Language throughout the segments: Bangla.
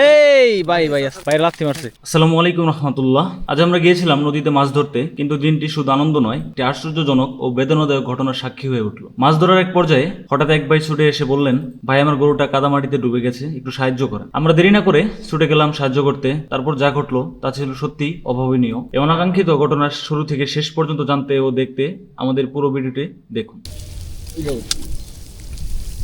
এই ভাই ভাই ভাই লাথি মারছে। আসসালামু আলাইকুম রহমতুল্লাহ। আজ আমরা গিয়েছিলাম নদীতে মাছ ধরতে কিন্তু দিনটি শুধু আনন্দ নয় একটি আশ্চর্যজনক ও বেদনাদায়ক ঘটনার সাক্ষী হয়ে উঠল। মাছ ধরার এক পর্যায়ে হঠাৎ এক ভাই ছুটে এসে বললেন ভাই আমার গরুটা কাদামাটিতে ডুবে গেছে একটু সাহায্য করেন। আমরা দেরি না করে ছুটে গেলাম সাহায্য করতে। তারপর যা ঘটলো তা ছিল সত্যি অভাবনীয়। এ অনাকাঙ্ক্ষিত ঘটনার শুরু থেকে শেষ পর্যন্ত জানতে ও দেখতে আমাদের পুরো ভিডিওটি দেখুন।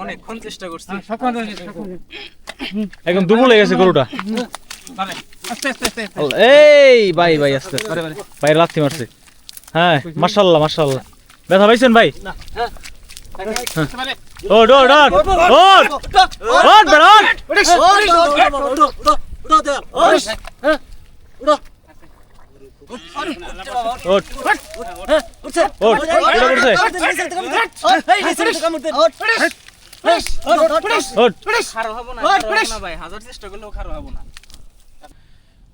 অনেকক্ষণ চেষ্টা করছি একদম দুর্বল হয়ে গেছে গরুটা এই ভাই ভাই আস্তে ভাই লাথি মারছে হ্যাঁ মাশাআল্লাহ মাশাআল্লাহ ব্যথা পাইছেন ভাই হ্যাঁ।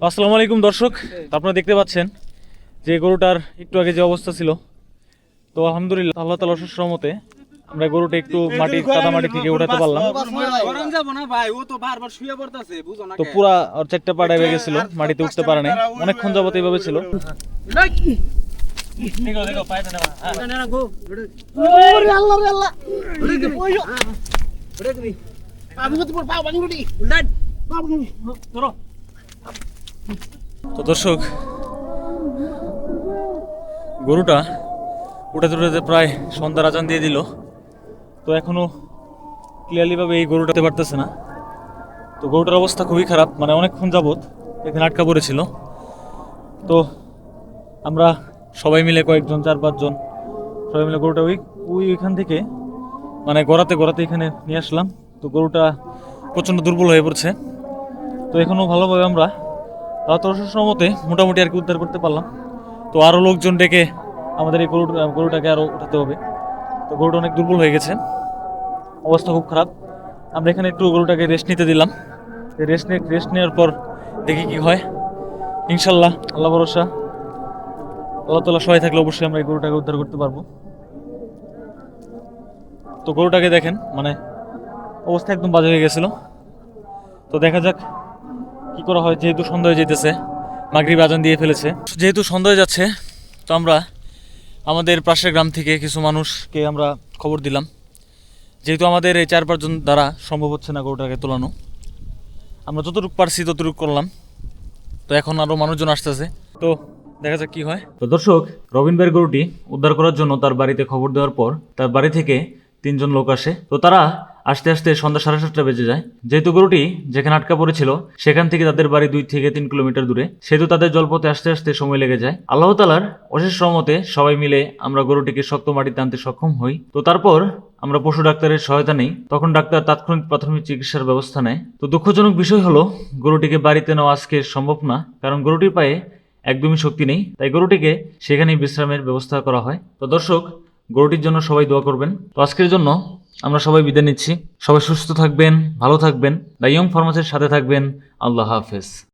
আসসালামু আলাইকুম দর্শক, আপনারা দেখতে পাচ্ছেন যে গরুটার একটু আগে যে অবস্থা ছিল। তো আলহামদুলিল্লাহ, আল্লাহ তালা সুশ্রমতে আমরা গরুটা একটু মাটি কাদা মাটি থেকে উঠাতে পারলাম। গরম যাব না ভাই ও তো বারবার শুয়ে পড়তেছে বুঝো না তো পুরা ওর চারটা পা ডেবে গেছিল মাটিতে উঠতে পারে নাই। অনেকক্ষণ যাবত এইভাবে ছিল। তো দর্শক গরুটা উঠাতে উঠাতে প্রায় সন্ধ্যার আজান দিয়ে দিল। তো এখনও ক্লিয়ারলি ভাবে এই গরুটাতে পারতেছে না। তো গরুটার অবস্থা খুবই খারাপ মানে অনেকক্ষণ যাবৎ এখানে আটকা পড়েছিল। তো আমরা সবাই মিলে কয়েকজন, চার পাঁচজন সবাই মিলে গরুটা ওই ওই ওইখান থেকে মানে গড়াতে গড়াতে এখানে নিয়ে আসলাম। তো গরুটা প্রচণ্ড দুর্বল হয়ে পড়ছে। তো এখনও ভালোভাবে আমরা রাত মতে মোটামুটি আর কি উদ্ধার করতে পারলাম। তো আরও লোকজন ডেকে আমাদের এই গরু গরুটাকে আরও উঠাতে হবে। তো গরুটা অনেক দুর্বল হয়ে গেছে। অবস্থা খুব খারাপ। আমরা এখানে একটু গরুটাকে রেস্ট নিতে দিলাম। রেস্ট নিয়ে রেস্ট নেওয়ার পর দেখি কি হয়। ইনশাল্লাহ, আল্লাহ ভরসা। আল্লাহ তালা সহায় থাকলে অবশ্যই আমরা এই গরুটাকে উদ্ধার করতে পারব। তো গরুটাকে দেখেন মানে অবস্থা একদম বাজে হয়ে গেছিল। তো দেখা যাক কি করা হয়। যেহেতু সন্ধ্যা হয়ে যেতেছে মাগরিব আজান দিয়ে ফেলেছে। যেহেতু সন্ধ্যা হয়ে যাচ্ছে, তো আমরা আমাদের পাশের গ্রাম থেকে কিছু মানুষকে আমরা খবর দিলাম। যেহেতু আমাদের এই চার পাঁচজন দ্বারা সম্ভব হচ্ছে না গরুটাকে তোলানো, আমরা যতটুকু পারছি ততটুকু করলাম। তো এখন আরও মানুষজন আসতেছে। তো দেখা যাক কী হয়। তো দর্শক, রবিন ভাইয়ের গরুটি উদ্ধার করার জন্য তার বাড়িতে খবর দেওয়ার পর তার বাড়ি থেকে তিনজন লোক আসে। তো তারা আস্তে আস্তে সন্ধ্যা সাড়ে সাতটা বেজে যায়। যেহেতু গরুটি যেখানে আটকা পড়েছিল, সেখান থেকে তাদের বাড়ি দুই থেকে তিন কিলোমিটার দূরে। সেহেতু তাদের জলপথে আসতে আসতে সময় লেগে যায়। আল্লাহ তালার অশেষ রহমতে সবাই মিলে আমরা গরুটিকে শক্ত মাটিতে আনতে সক্ষম হই। তো তারপর আমরা পশু ডাক্তারের সহায়তা নেই। তখন ডাক্তার তাৎক্ষণিক প্রাথমিক চিকিৎসার ব্যবস্থা নেয়। তো দুঃখজনক বিষয় হলো, গরুটিকে বাড়িতে নেওয়া আজকে সম্ভব না, কারণ গরুটির পায়ে একদমই শক্তি নেই। তাই গরুটিকে সেখানেই বিশ্রামের ব্যবস্থা করা হয়। তো দর্শক, গরুটির জন্য সবাই দোয়া করবেন। তো আজকের জন্য আমরা সবাই বিদায় নিচ্ছি। সবাই সুস্থ থাকবেন, ভালো থাকবেন। দ্য ইয়ং ফার্মাসির সাথে থাকবেন। আল্লাহ হাফেজ।